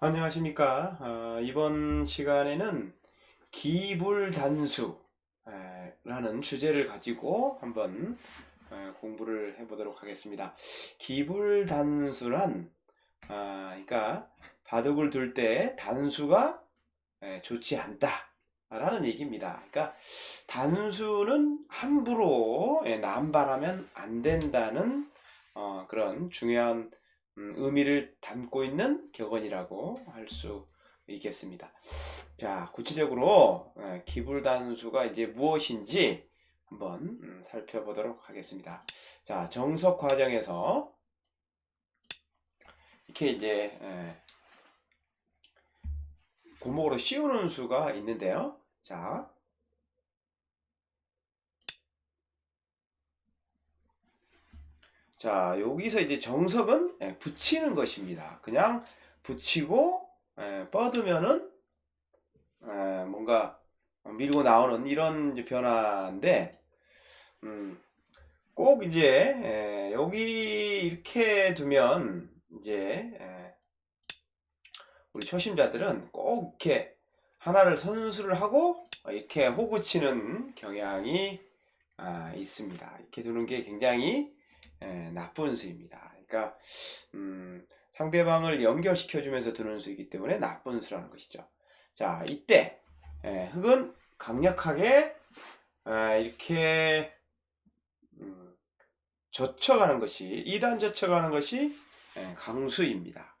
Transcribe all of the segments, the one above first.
안녕하십니까. 어, 이번 시간에는 기불단수라는 주제를 가지고 한번 어, 공부를 해보도록 하겠습니다. 기불단수란, 아, 그러니까 바둑을 둘 때 단수가 에, 좋지 않다 라는 얘기입니다. 그러니까 단수는 함부로 에, 남발하면 안 된다는 어, 그런 중요한 음, 의미를 담고 있는 격언이라고 할 수 있겠습니다. 자, 구체적으로 예, 기불단수가 이제 무엇인지 한번 음, 살펴보도록 하겠습니다. 자, 정석 과정에서 이렇게 이제 예, 고목으로 씌우는 수가 있는데요. 자, 자, 여기서 이제 정석은 예, 붙이는 것입니다. 그냥 붙이고 예, 뻗으면은 예, 뭔가 밀고 나오는 이런 변화인데 음, 꼭 이제 예, 여기 이렇게 두면 이제 예, 우리 초심자들은 꼭 이렇게 하나를 선수를 하고 이렇게 호구 치는 경향이 아, 있습니다. 이렇게 두는 게 굉장히 예, 나쁜 수입니다. 그러니까 음, 상대방을 연결시켜 주면서 두는 수이기 때문에 나쁜 수라는 것이죠. 자, 이때 예, 흙은 강력하게 아, 이렇게 음, 젖혀가는 것이 2단 젖혀가는 것이 예, 강수입니다.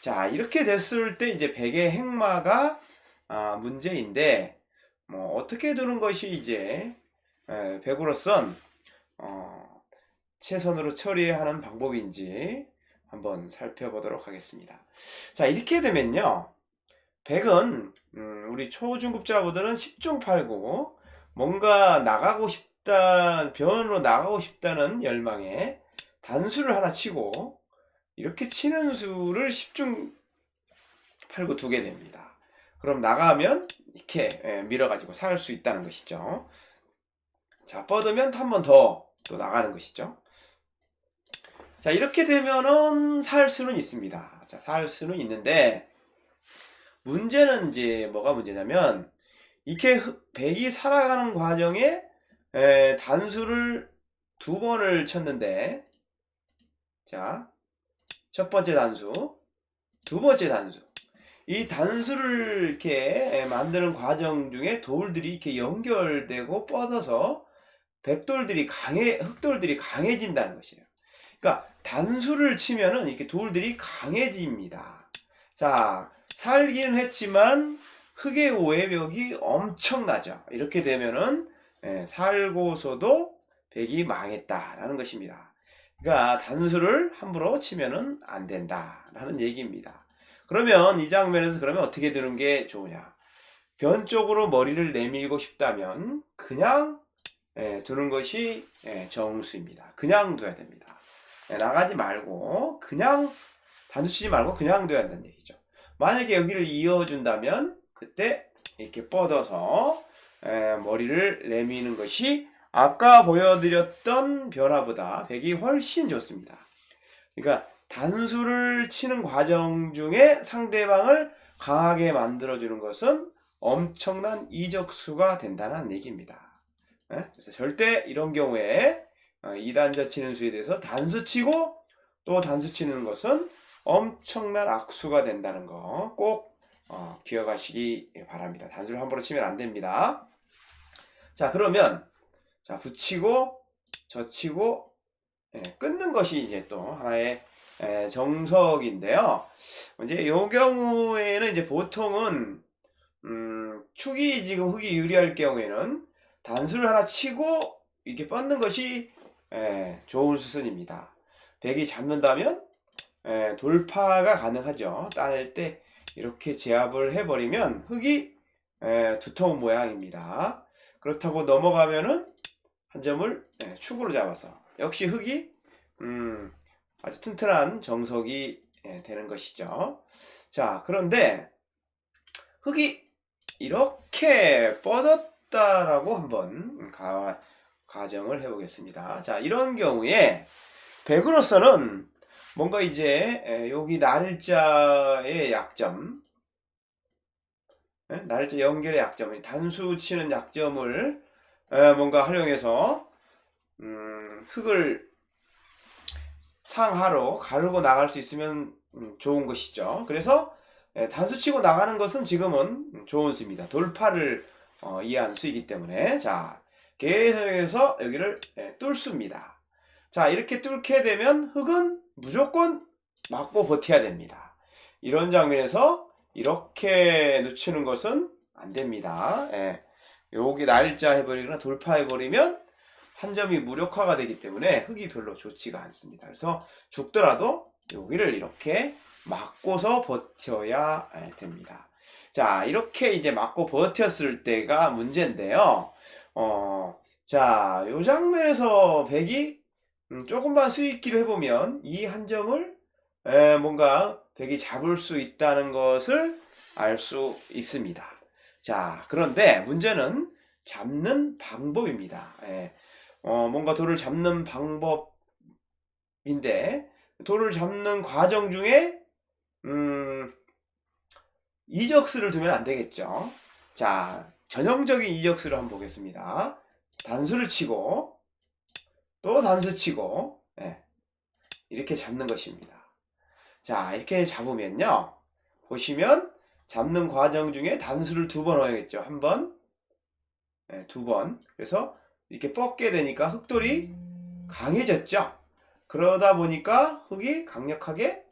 자, 이렇게 됐을 때 이제 백의 행마가 아, 문제인데 뭐 어떻게 두는 것이 이제 예, 백으로선 어, 최선으로 처리하는 방법인지 한번 살펴보도록 하겠습니다. 자, 이렇게 되면요. 100은 음, 우리 초중급자분들은 10중 8구 뭔가 나가고 싶다, 변으로 나가고 싶다는 열망에 단수를 하나 치고 이렇게 치는 수를 10중 8구 두게 됩니다. 그럼 나가면 이렇게 예, 밀어가지고 살 수 있다는 것이죠. 자, 뻗으면 한 번 더 또 나가는 것이죠. 자, 이렇게 되면은 살 수는 있습니다. 자, 살 수는 있는데, 문제는 이제 뭐가 문제냐면, 이렇게 흑- 백이 살아가는 과정에 에, 단수를 두 번을 쳤는데, 자, 첫 번째 단수, 두 번째 단수. 이 단수를 이렇게 에, 만드는 과정 중에 돌들이 이렇게 연결되고 뻗어서 백돌들이 강해, 흑돌들이 강해진다는 것이에요. 그러니까 단수를 치면은 이렇게 돌들이 강해집니다. 자, 살기는 했지만 흙의 오해벽이 엄청나죠. 이렇게 되면은 예, 살고서도 백이 망했다라는 것입니다. 그러니까 단수를 함부로 치면은 안 된다라는 얘기입니다. 그러면 이 장면에서 그러면 어떻게 드는 게 좋으냐? 변 쪽으로 머리를 내밀고 싶다면 그냥 예, 두는 것이 예, 정수입니다. 그냥 둬야 됩니다. 예, 나가지 말고 그냥 단수 치지 말고 그냥 둬야 한다는 얘기죠. 만약에 여기를 이어준다면 그때 이렇게 뻗어서 에, 머리를 내미는 것이 아까 보여드렸던 변화보다 백이 훨씬 좋습니다. 그러니까 단수를 치는 과정 중에 상대방을 강하게 만들어주는 것은 엄청난 이적수가 된다는 얘기입니다. 예? 그래서 절대 이런 경우에 어, 2단자 치는 수에 대해서 단수 치고 또 단수 치는 것은 엄청난 악수가 된다는 거꼭 어, 기억하시기 바랍니다. 단수를 함부로 치면 안 됩니다. 자, 그러면 자, 붙이고 젖히고 예, 끊는 것이 이제 또 하나의 예, 정석인데요. 이제 요 경우에는 이제 보통은 음, 축이 지금 흙이 유리할 경우에는 단수를 하나 치고 이렇게 뻗는 것이 예, 좋은 수순입니다. 백이 잡는다면 예, 돌파가 가능하죠. 따낼 때 이렇게 제압을 해버리면 흙이 예, 두터운 모양입니다. 그렇다고 넘어가면은 한 점을 예, 축으로 잡아서 역시 흙이 음, 아주 튼튼한 정석이 예, 되는 것이죠. 자, 그런데 흙이 이렇게 뻗었다라고 한번 가, 가정을 해보겠습니다. 자, 이런 경우에 백으로서는 뭔가 이제 에, 여기 날짜의 약점, 에? 날짜 연결의 약점, 단수 치는 약점을 에, 뭔가 활용해서 음, 흙을 상하로 가르고 나갈 수 있으면 음, 좋은 것이죠. 그래서 에, 단수 치고 나가는 것은 지금은 좋은 수입니다. 돌파를 어, 이해하는 수이기 때문에 자 계속해서 여기를 에, 뚫습니다. 자 이렇게 뚫게 되면 흙은 무조건 맞고 버텨야 됩니다. 이런 장면에서 이렇게 늦추는 것은 안 됩니다. 예. 여기 날짜 해버리거나 돌파해버리면 한 점이 무력화가 되기 때문에 흙이 별로 좋지가 않습니다. 그래서 죽더라도 여기를 이렇게 맞고서 버텨야 예, 됩니다. 자, 이렇게 이제 맞고 버텼을 때가 문제인데요. 어, 자, 요 장면에서 백이 음, 조금만 수익기를 해보면 이한 점을 에, 뭔가 백이 잡을 수 있다는 것을 알 수 있습니다. 자, 그런데 문제는 잡는 방법입니다. 예. 어, 뭔가 돌을 잡는 방법인데 돌을 잡는 과정 중에 음, 이적수를 두면 안 되겠죠. 자, 전형적인 이적수를 한번 보겠습니다. 단수를 치고 또 단수 치고 예, 이렇게 잡는 것입니다. 자, 이렇게 잡으면요. 보시면 잡는 과정 중에 단수를 두번 넣어야겠죠. 한 번, 예, 두 번. 그래서 이렇게 뻗게 되니까 흙돌이 강해졌죠. 그러다 보니까 흙이 강력하게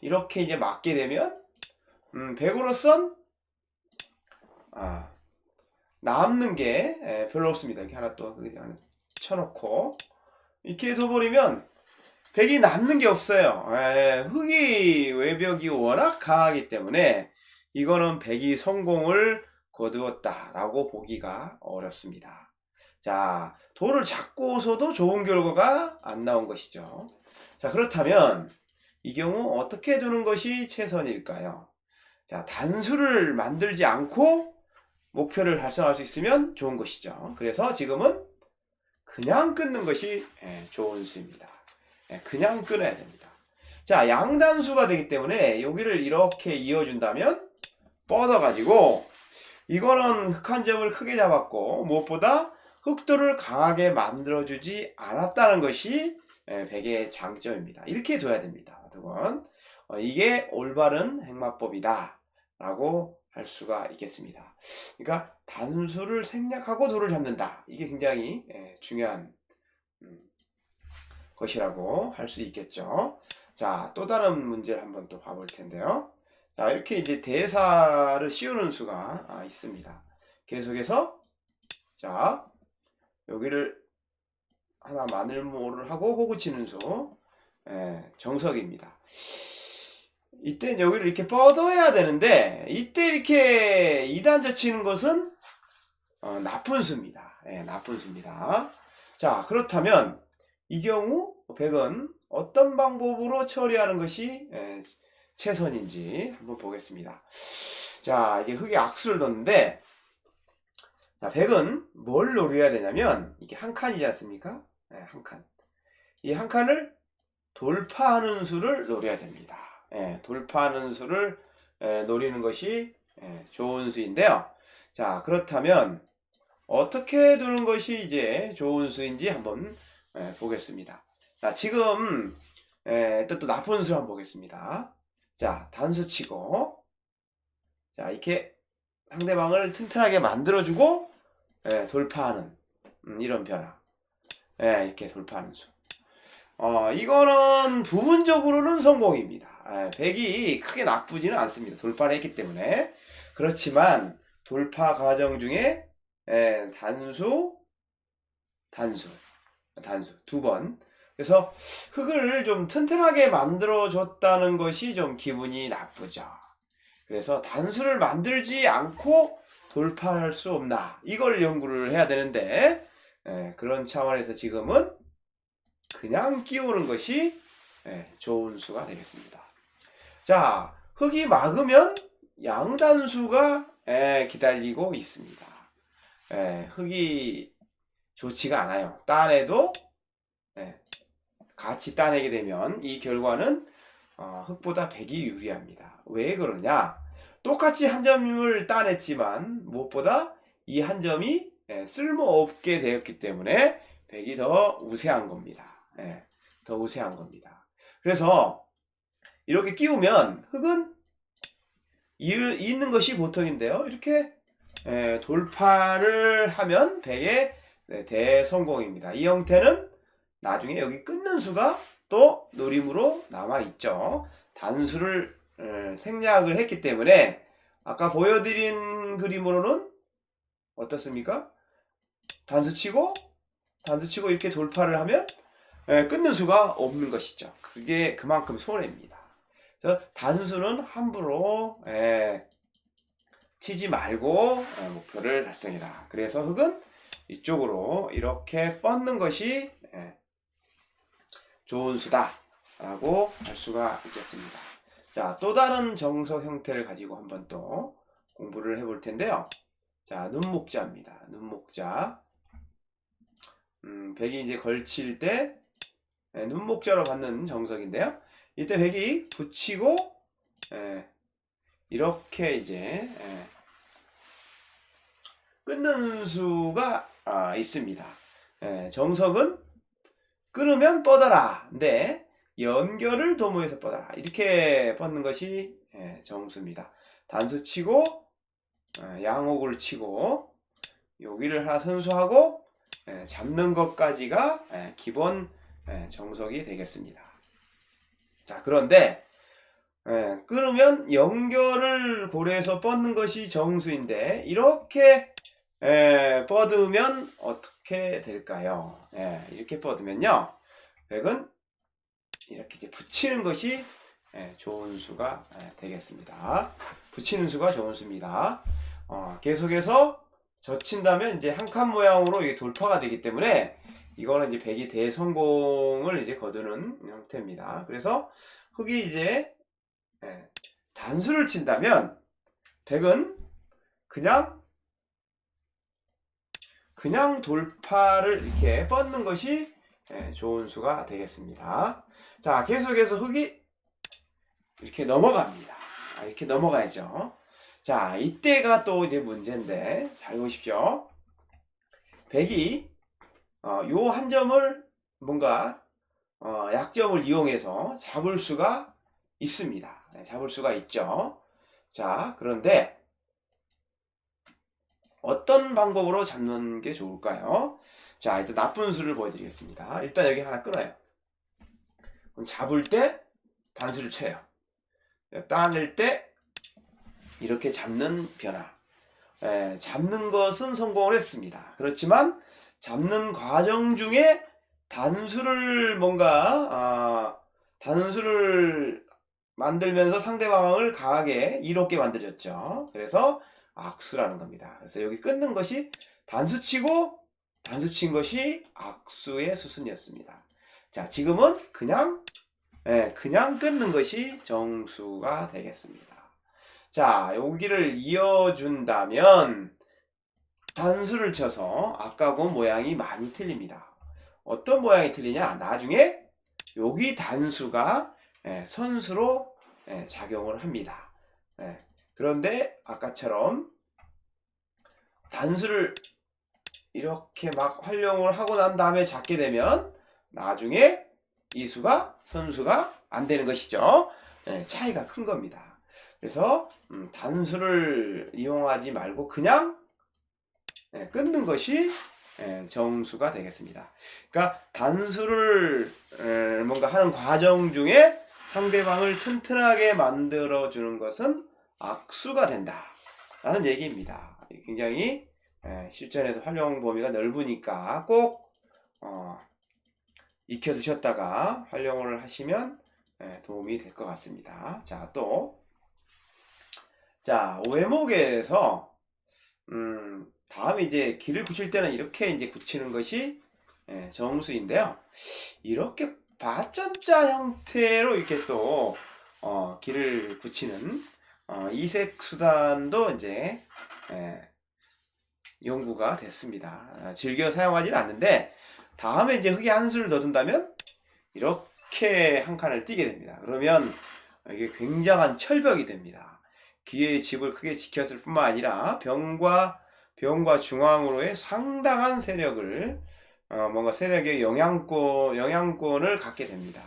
이렇게 이제 맞게 되면 음, 백으로선 아, 남는 게 예, 별로 없습니다. 이렇게 하나 또 쳐놓고 이렇게 해서 버리면 백이 남는 게 없어요. 예, 흙이 외벽이 워낙 강하기 때문에 이거는 백이 성공을 거두었다라고 보기가 어렵습니다. 자, 돌을 잡고서도 좋은 결과가 안 나온 것이죠. 자, 그렇다면 이 경우 어떻게 두는 것이 최선일까요? 자, 단수를 만들지 않고 목표를 달성할 수 있으면 좋은 것이죠. 그래서 지금은 그냥 끊는 것이 예, 좋은 수입니다. 예, 그냥 끊어야 됩니다. 자, 양단수가 되기 때문에 여기를 이렇게 이어준다면 뻗어가지고 이거는 흙한 점을 크게 잡았고 무엇보다 흙돌을 강하게 만들어주지 않았다는 것이 예, 백의 장점입니다. 이렇게 둬야 됩니다. 두건 어, 이게 올바른 행마법이다 라고 할 수가 있겠습니다. 그러니까 단수를 생략하고 돌을 잡는다. 이게 굉장히 예, 중요한 음, 것이라고 할 수 있겠죠. 자, 또 다른 문제를 한번 또 봐볼 텐데요. 자, 이렇게 이제 대사를 씌우는 수가 아, 있습니다. 계속해서 자, 여기를 하나 마늘모를 하고 호구 치는 수 예, 정석입니다. 이때 여기를 이렇게 뻗어야 되는데 이때 이렇게 2단자 치는 것은 어, 나쁜 수입니다. 예, 나쁜 수입니다. 자 그렇다면 이 경우 백은 어떤 방법으로 처리하는 것이 예, 최선인지 한번 보겠습니다. 자 이제 흙에 악수를 뒀는데 자 백은 뭘 노려야 되냐면 이게 한 칸이지 않습니까? 예, 한 칸. 이 한 칸을 돌파하는 수를 노려야 됩니다. 예, 돌파하는 수를 예, 노리는 것이 예, 좋은 수인데요. 자, 그렇다면 어떻게 두는 것이 이제 좋은 수인지 한번 예, 보겠습니다. 자, 지금 예, 또, 또 나쁜 수 한번 보겠습니다. 자, 단수 치고 자, 이렇게 상대방을 튼튼하게 만들어주고 예, 돌파하는 음, 이런 변화. 예, 이렇게 돌파하는 수. 어, 이거는 부분적으로는 성공입니다. 아, 백이 크게 나쁘지는 않습니다. 돌파를 했기 때문에. 그렇지만 돌파 과정 중에 예, 단수, 단수, 단수 두 번. 그래서 흙을 좀 튼튼하게 만들어 줬다는 것이 좀 기분이 나쁘죠. 그래서 단수를 만들지 않고 돌파할 수 없나 이걸 연구를 해야 되는데 예, 그런 차원에서 지금은 그냥 끼우는 것이 예, 좋은 수가 되겠습니다. 자, 흙이 막으면 양단수가 예, 기다리고 있습니다. 예, 흙이 좋지가 않아요. 따내도 예, 같이 따내게 되면 이 결과는 어, 흙보다 백이 유리합니다. 왜 그러냐? 똑같이 한 점을 따냈지만 무엇보다 이 한 점이 예, 쓸모없게 되었기 때문에 백이 더 우세한 겁니다. 예, 더 우세한 겁니다. 그래서 이렇게 끼우면 흙은 이- 있는 것이 보통인데요. 이렇게 예, 돌파를 하면 백의 네, 대성공입니다. 이 형태는 나중에 여기 끊는 수가 또 노림으로 남아 있죠. 단수를 에, 생략을 했기 때문에 아까 보여드린 그림으로는 어떻습니까? 단수 치고 단수 치고 이렇게 돌파를 하면 에, 끊는 수가 없는 것이죠. 그게 그만큼 손해입니다. 그래서 단수는 함부로 에, 치지 말고 에, 목표를 달성해라. 그래서 흙은 이쪽으로 이렇게 뻗는 것이 에, 좋은 수다라고 할 수가 있겠습니다. 자, 또 다른 정석 형태를 가지고 한번 또 공부를 해볼 텐데요. 자, 눈목자입니다. 눈목자. 음, 백이 이제 걸칠 때 예, 눈목자로 받는 정석인데요. 이때 백이 붙이고 예, 이렇게 이제 예, 끊는 수가 아, 있습니다. 예, 정석은 끊으면 뻗어라. 근데 연결을 도모해서 뻗어라. 이렇게 뻗는 것이 예, 정수입니다. 단수 치고 예, 양옥을 치고 여기를 하나 선수하고 예, 잡는 것까지가 예, 기본 예, 정석이 되겠습니다. 자 그런데 예, 끊으면 연결을 고려해서 뻗는 것이 정수인데 이렇게 예, 뻗으면 어떻게 될까요? 예, 이렇게 뻗으면요. 백은 이렇게 이제 붙이는 것이 예, 좋은 수가 예, 되겠습니다. 붙이는 수가 좋은 수입니다. 어, 계속해서 젖힌다면 이제 한 칸 모양으로 돌파가 되기 때문에 이거는 이제 백이 대성공을 이제 거두는 형태입니다. 그래서 흙이 이제 예, 단수를 친다면 백은 그냥 그냥 돌파를 이렇게 뻗는 것이 예, 좋은 수가 되겠습니다. 자, 계속해서 흙이 이렇게 넘어갑니다. 아, 이렇게 넘어가야죠. 자, 이때가 또 이제 문제인데, 잘 보십시오. 백이, 어, 요 한 점을 뭔가, 어, 약점을 이용해서 잡을 수가 있습니다. 네, 잡을 수가 있죠. 자, 그런데, 어떤 방법으로 잡는 게 좋을까요? 자, 일단 나쁜 수를 보여드리겠습니다. 일단 여기 하나 끊어요. 그럼 잡을 때 단수를 쳐요. 따낼 때 이렇게 잡는 변화. 예, 잡는 것은 성공을 했습니다. 그렇지만 잡는 과정 중에 단수를 뭔가 아, 단수를 만들면서 상대방을 강하게 이롭게 만들었죠. 그래서 악수라는 겁니다. 그래서 여기 끊는 것이 단수 치고 단수 친 것이 악수의 수순이었습니다. 자, 지금은 그냥 예, 그냥 끊는 것이 정수가 되겠습니다. 자, 여기를 이어준다면 단수를 쳐서 아까고 모양이 많이 틀립니다. 어떤 모양이 틀리냐? 나중에 여기 단수가 예, 선수로 예, 작용을 합니다. 예, 그런데 아까처럼 단수를 이렇게 막 활용을 하고 난 다음에 잡게 되면 나중에 이 수가 선수가 안 되는 것이죠. 예, 차이가 큰 겁니다. 그래서 음, 단수를 이용하지 말고 그냥 예, 끊는 것이 예, 정수가 되겠습니다. 그러니까 단수를 에, 뭔가 하는 과정 중에 상대방을 튼튼하게 만들어 주는 것은 악수가 된다라는 얘기입니다. 굉장히 에, 실전에서 활용 범위가 넓으니까 꼭 어, 익혀두셨다가 활용을 하시면 에, 도움이 될 것 같습니다. 자, 또, 자, 외목에서, 음, 다음에 이제 길을 붙일 때는 이렇게 이제 붙이는 것이 예, 정수인데요. 이렇게 바전자 형태로 이렇게 또 어, 길을 붙이는 어, 이색 수단도 이제 예, 연구가 됐습니다. 아, 즐겨 사용하지는 않는데 다음에 이제 흙에 한 수를 더 둔다면 이렇게 이렇게 한 칸을 띄게 됩니다. 그러면 이게 굉장한 철벽이 됩니다. 기회의 집을 크게 지켰을 뿐만 아니라 병과 병과 중앙으로의 상당한 세력을 어, 뭔가 세력의 영향권 영향권을 갖게 됩니다.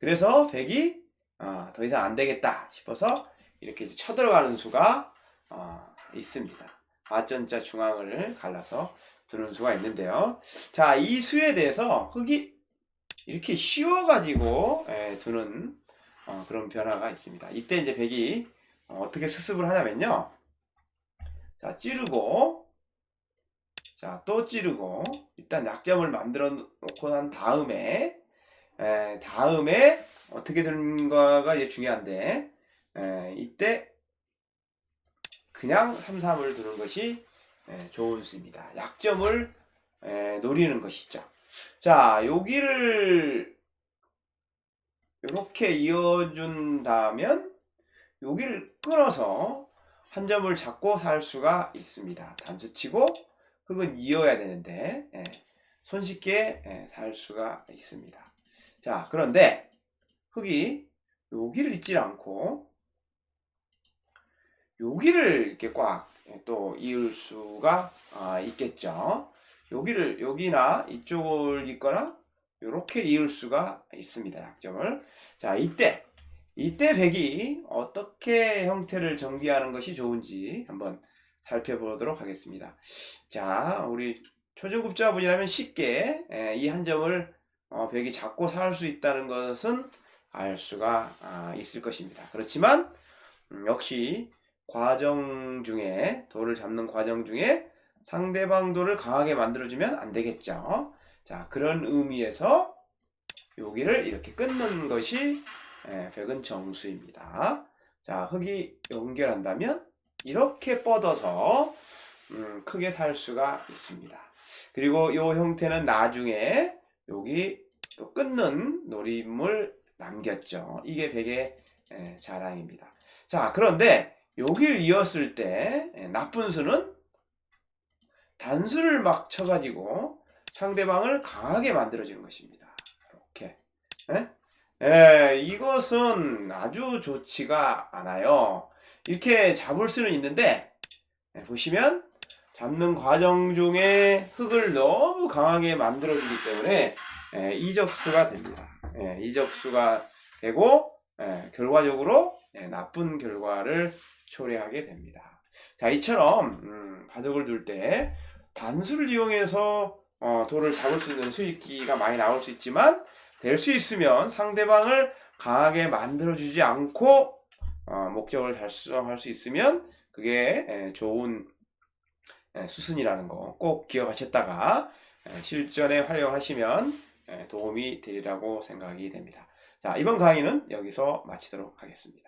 그래서 백이 어, 더 이상 안 되겠다 싶어서 이렇게 쳐들어가는 수가 어, 있습니다. 아전자 중앙을 갈라서 두는 수가 있는데요. 자, 이 수에 대해서 흙이 이렇게 씌워가지고 예, 두는 어, 그런 변화가 있습니다. 이때 이제 백이 어, 어떻게 수습을 하냐면요. 자, 찌르고, 자, 또 찌르고, 일단 약점을 만들어 놓고 난 다음에, 에, 다음에 어떻게 되는가가 이제 중요한데, 에, 이때 그냥 3, 3을 두는 것이 에, 좋은 수입니다. 약점을 에, 노리는 것이죠. 자, 여기를 이렇게 이어준다면 여기를 끊어서 한 점을 잡고 살 수가 있습니다. 단수치고 흙은 이어야 되는데 예, 손쉽게 예, 살 수가 있습니다. 자, 그런데 흙이 여기를 잊지 않고 여기를 이렇게 꽉 또 이을 수가 아, 있겠죠. 여기를 여기나 이쪽을 잇거나 이렇게 이을 수가 있습니다. 약점을. 자, 이때 이때 백이 어떻게 형태를 정비하는 것이 좋은지 한번 살펴보도록 하겠습니다. 자, 우리 초중급자분이라면 쉽게 이 한 점을 어, 백이 잡고 살 수 있다는 것은 알 수가 아, 있을 것입니다. 그렇지만 음, 역시 과정 중에 돌을 잡는 과정 중에 상대방 돌을 강하게 만들어주면 안 되겠죠. 자, 그런 의미에서 여기를 이렇게 끊는 것이 예, 백은 정수입니다. 자, 흙이 연결한다면 이렇게 뻗어서 음, 크게 살 수가 있습니다. 그리고 이 형태는 나중에 여기 또 끊는 노림을 남겼죠. 이게 백의 예, 자랑입니다. 자, 그런데 여기를 이었을 때 예, 나쁜 수는 단수를 막 쳐가지고 상대방을 강하게 만들어주는 것입니다. 이렇게. 예? 예, 이것은 아주 좋지가 않아요. 이렇게 잡을 수는 있는데, 예, 보시면, 잡는 과정 중에 흙을 너무 강하게 만들어 주기 때문에, 예, 이적수가 됩니다. 예, 이적수가 되고, 예, 결과적으로 예, 나쁜 결과를 초래하게 됩니다. 자, 이처럼, 음, 바둑을 둘 때, 단수를 이용해서 어, 돌을 잡을 수 있는 수익기가 많이 나올 수 있지만, 될 수 있으면 상대방을 강하게 만들어주지 않고 어, 목적을 달성할 수 있으면 그게 에, 좋은 에, 수순이라는 거 꼭 기억하셨다가 에, 실전에 활용하시면 에, 도움이 되리라고 생각이 됩니다. 자, 이번 강의는 여기서 마치도록 하겠습니다.